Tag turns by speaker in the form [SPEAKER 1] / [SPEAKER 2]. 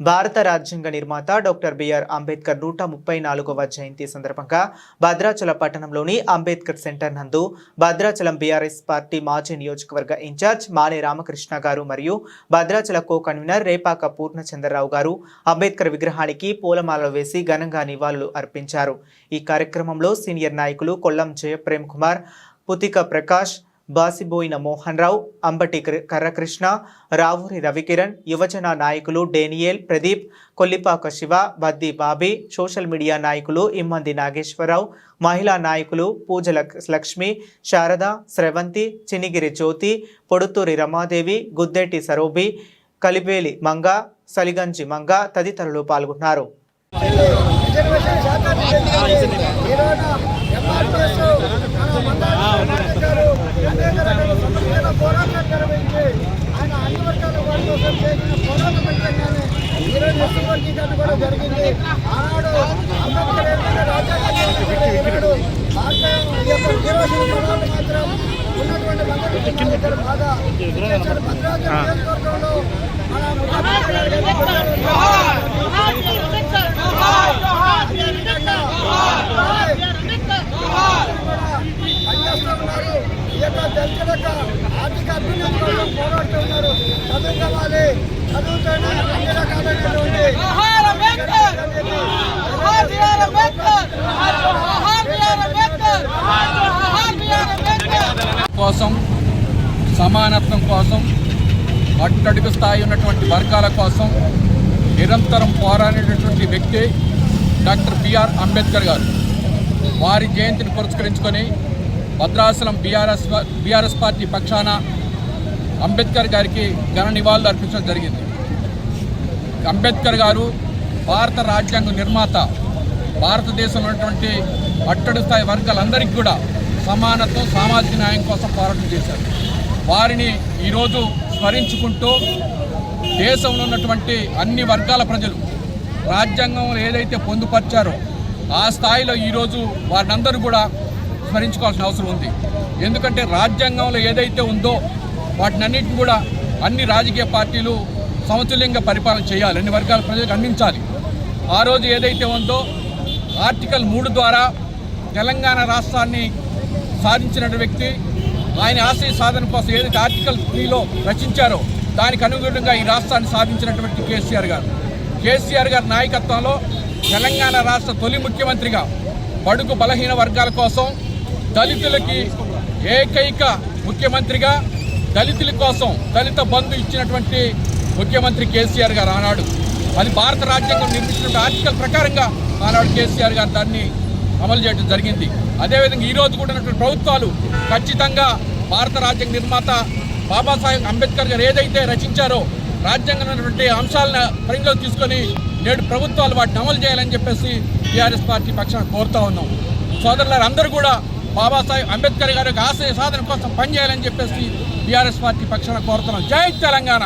[SPEAKER 1] భారత రాజ్యాంగ నిర్మాత డాక్టర్ బిఆర్ అంబేద్కర్ నూట ముప్పై నాలుగవ జయంతి సందర్భంగా భద్రాచల పట్టణంలోని అంబేద్కర్ సెంటర్ నందు భద్రాచలం బీఆర్ఎస్ పార్టీ మాజీ నియోజకవర్గ ఇన్ఛార్జ్ మానే రామకృష్ణ గారు మరియు భద్రాచల కో కన్వీనర్ రేపాక పూర్ణచంద్రరావు గారు అంబేద్కర్ విగ్రహానికి పూలమాలలు వేసి ఘనంగా నివాళులు అర్పించారు. ఈ కార్యక్రమంలో సీనియర్ నాయకులు కొల్లం జయప్రేమ్ కుమార్ పుతిక ప్రకాష్ బాసిబోయిన మోహన్ రావు అంబటి కర్రకృష్ణ రావూరి రవికిరణ్ యువజన నాయకులు Daniel Pradeep Kollipaka Shiva Baddi Bobby social media నాయకులు ఇమ్మంది నాగేశ్వరరావు మహిళా నాయకులు పూజల లక్ష్మి శారద స్రవంతి చినిగిరి జ్యోతి పొడుతూరి రమాదేవి గుద్దెట్టి సరోబి కలిపేలి మంగ సలిగంజి మంగ తదితరులు పాల్గొన్నారు.
[SPEAKER 2] రిజర్వేషన్ శాతాన్ని పెంచాలి. ఈరోజు ఎంఆర్పీఎస్ మన మందార గారు అనేక రకాల సమస్యల పోరాటం నిర్వహించి ఆయన అన్ని వర్గాల వారి కోసం చేసిన పోరాటం ఫలితంగానే ఈరోజు ఎస్సీ వర్గీకరణ కూడా జరిగింది ఆనాడు అంబేద్కర్ ఏర్పడిన మాత్రం ఉన్నటువంటి బాగా నియోజకవర్గంలో మన ఈ యొక్క దళితుల యొక్క ఆర్థిక అభివృద్ధి కోసం పోరాడుతూ ఉన్నారు చదువుకోవాలి చదువుతోనే అన్ని రకాలైనటువంటి
[SPEAKER 3] జోహార్ అంబేద్కర్ జోహార్ బిఆర్ అంబేద్కర్ జోహార్ బిఆర్ అంబేద్కర్ జోహార్ బిఆర్ అంబేద్కర్
[SPEAKER 4] కోసం సమానత్వం కోసం అట్టడుగు స్థాయి ఉన్నటువంటి వర్గాల కోసం నిరంతరం పోరాడేటటువంటి వ్యక్తి డాక్టర్ బిఆర్ అంబేద్కర్ గారు. వారి జయంతిని పురస్కరించుకొని భద్రాచలం బీఆర్ఎస్ బీఆర్ఎస్ పార్టీ పక్షాన అంబేద్కర్ గారికి ఘన నివాళులు అర్పించడం జరిగింది. అంబేద్కర్ గారు భారత రాజ్యాంగ నిర్మాత భారతదేశంలో ఉన్నటువంటి అట్టడు స్థాయి వర్గాలందరికీ కూడా సమానత్వం సామాజిక న్యాయం కోసం పోరాటం చేశారు. వారిని ఈరోజు స్మరించుకుంటూ దేశంలో ఉన్నటువంటి అన్ని వర్గాల ప్రజలు రాజ్యాంగంలో ఏదైతే పొందుపరిచారో ఆ స్థాయిలో ఈరోజు వారినందరూ కూడా స్మరించుకోవాల్సిన అవసరం ఉంది. ఎందుకంటే రాజ్యాంగంలో ఏదైతే ఉందో వాటినన్నిటిని కూడా అన్ని రాజకీయ పార్టీలు సమతుల్యంగా పరిపాలన చేయాలి. అన్ని వర్గాల ప్రజలకు అందించాలి. ఆ రోజు ఏదైతే ఉందో ఆర్టికల్ మూడు ద్వారా తెలంగాణ రాష్ట్రాన్ని సాధించిన వ్యక్తి ఆయన ఆశయ సాధన కోసం ఏదైతే ఆర్టికల్ త్రీలో రచించారో దానికి అనుగుణంగా ఈ రాష్ట్రాన్ని సాధించినటువంటి కేసీఆర్ గారు. కేసీఆర్ గారి నాయకత్వంలో తెలంగాణ రాష్ట్ర తొలి ముఖ్యమంత్రిగా బడుగు బలహీన వర్గాల కోసం దళితులకి ఏకైక ముఖ్యమంత్రిగా దళితుల కోసం దళిత బంధు ఇచ్చినటువంటి ముఖ్యమంత్రి కేసీఆర్ గారు ఆనాడు. అది భారత రాజ్యాంగం నిర్మించిన ఆర్టికల్ ప్రకారంగా ఆనాడు కేసీఆర్ గారు దాన్ని అమలు చేయడం జరిగింది. అదేవిధంగా ఈరోజు కూడా ఉన్నటువంటి ప్రభుత్వాలు ఖచ్చితంగా భారత రాజ్యాంగ నిర్మాత బాబాసాహెబ్ అంబేద్కర్ గారు ఏదైతే రచించారో రాజ్యాంగంలో అంశాలను పరిగణలో తీసుకొని నేడు ప్రభుత్వాలు వాటిని అమలు చేయాలని చెప్పేసి టీఆర్ఎస్ పార్టీ పక్షాన కోరుతా ఉన్నాం. సోదరులందరూ కూడా బాబాసాహెబ్ అంబేద్కర్ గారి యొక్క ఆశయ సాధన కోసం పనిచేయాలని చెప్పేసి బీఆర్ఎస్ పార్టీ పక్షాన కోరుతున్నాం. జై తెలంగాణ.